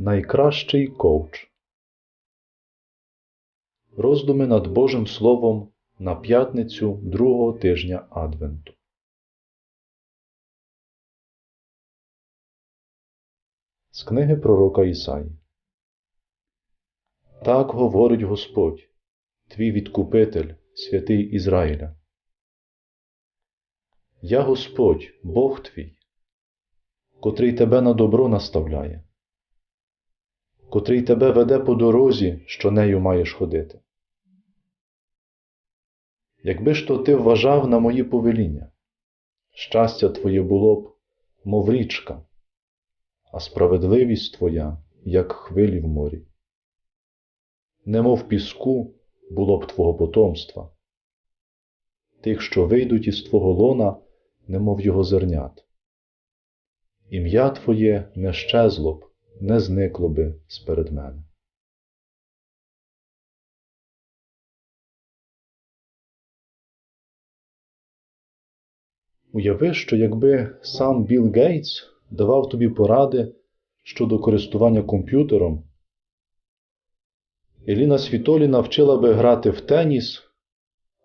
Найкращий коуч. Роздуми над Божим Словом на п'ятницю другого тижня Адвенту. З книги пророка Ісаї. Так говорить Господь, твій відкупитель, святий Ізраїля. Я Господь, Бог твій, котрий тебе на добро наставляє, котрий тебе веде по дорозі, що нею маєш ходити. Якби ж то ти вважав на мої повеління, щастя твоє було б, мов річка, а справедливість твоя, як хвилі в морі. Немов піску було б твого потомства, тих, що вийдуть із твого лона, немов його зернят. Ім'я Твоє не щезло б, не зникло би сперед мене. Уяви, що якби сам Білл Гейтс давав тобі поради щодо користування комп'ютером, Еліна Світоліна вчила би грати в теніс,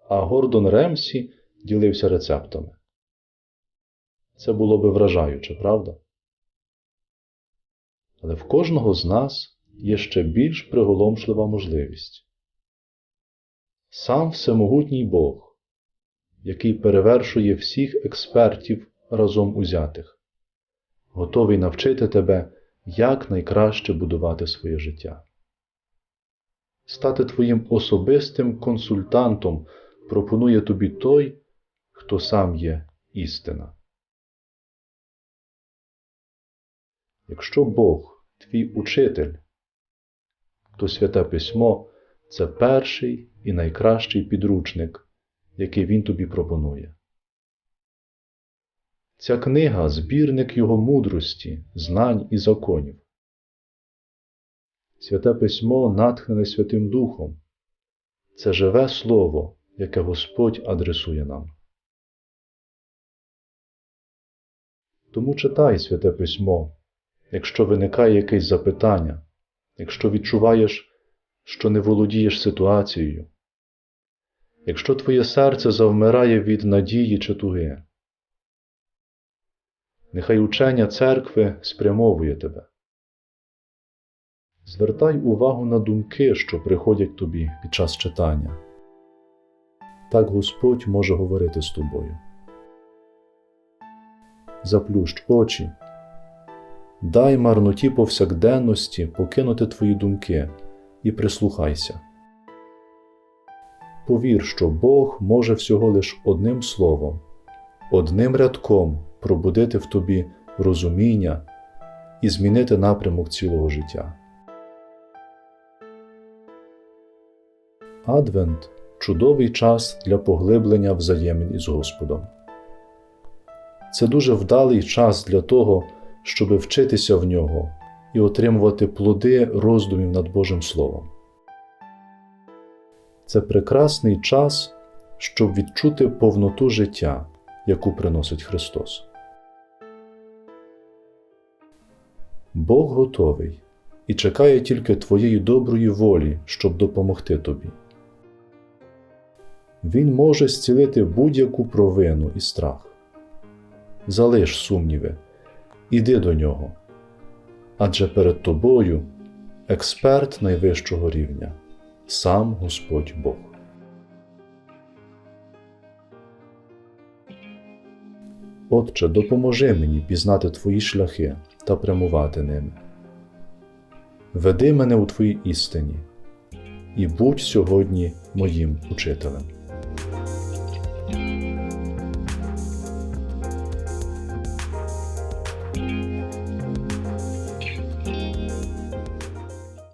а Гордон Ремсі ділився рецептами. Це було би вражаюче, правда? Але в кожного з нас є ще більш приголомшлива можливість. Сам всемогутній Бог, який перевершує всіх експертів разом узятих, готовий навчити тебе, як найкраще будувати своє життя. Стати твоїм особистим консультантом пропонує тобі той, хто сам є істина. Якщо Бог твій учитель, то Святе Письмо це перший і найкращий підручник, який Він тобі пропонує. Ця книга збірник його мудрості, знань і законів. Святе Письмо натхнене Святим Духом. Це живе Слово, яке Господь адресує нам. Тому читай Святе Письмо, якщо виникає якесь запитання, якщо відчуваєш, що не володієш ситуацією, якщо твоє серце завмирає від надії чи туги. Нехай учення церкви спрямовує тебе. Звертай увагу на думки, що приходять тобі під час читання. Так Господь може говорити з тобою. Заплющ очі, дай марноті повсякденності покинути твої думки і прислухайся. Повір, що Бог може всього лиш одним словом, одним рядком пробудити в тобі розуміння і змінити напрямок цілого життя. Адвент чудовий час для поглиблення взаємин із Господом. Це дуже вдалий час для того, щоб вчитися в нього і отримувати плоди роздумів над Божим Словом. Це прекрасний час, щоб відчути повноту життя, яку приносить Христос. Бог готовий і чекає тільки твоєї доброї волі, щоб допомогти тобі. Він може зцілити будь-яку провину і страх. Залиш сумніви, іди до нього. Адже перед тобою експерт найвищого рівня, сам Господь Бог. Отче, допоможи мені пізнати Твої шляхи та прямувати ними. Веди мене у Твоїй істині і будь сьогодні моїм учителем.